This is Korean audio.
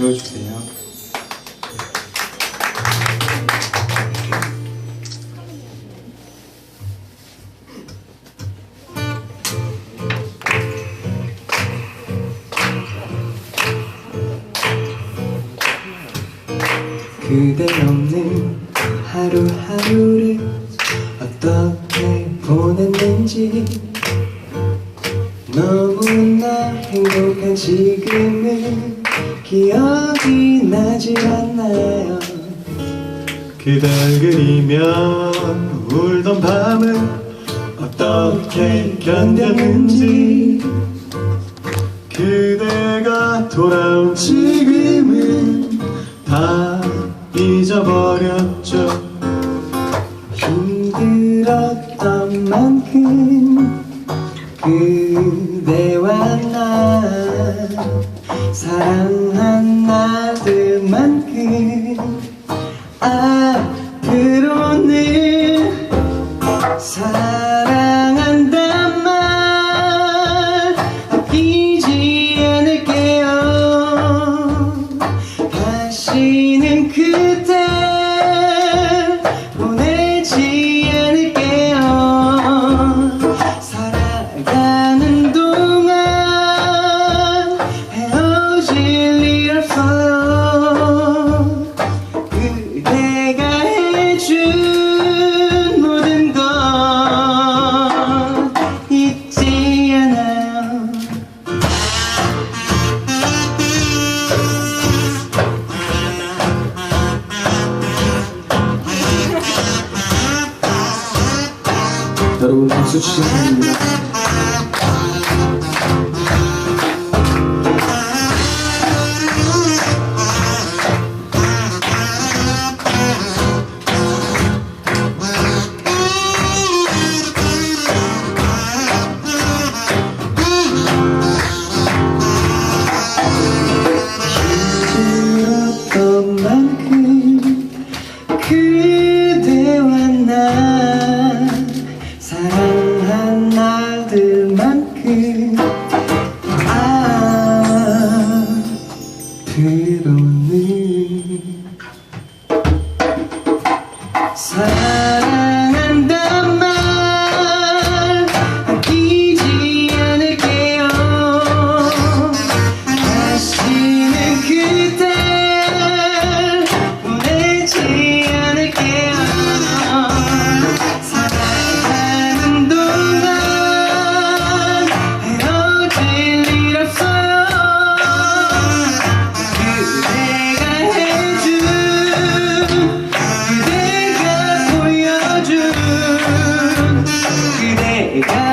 들어주세요. 그대 없는 하루하루를 어떻게 보냈는지 너무나 행복한 지금을 기억이 나질 않나요? 그댈 그리며 울던 밤을 어떻게 견뎠는지. 그대가 돌아온 지금은 다 잊어버렸죠. 힘들었던 만큼 나 사랑한 날들만큼 революцію. dedicated 그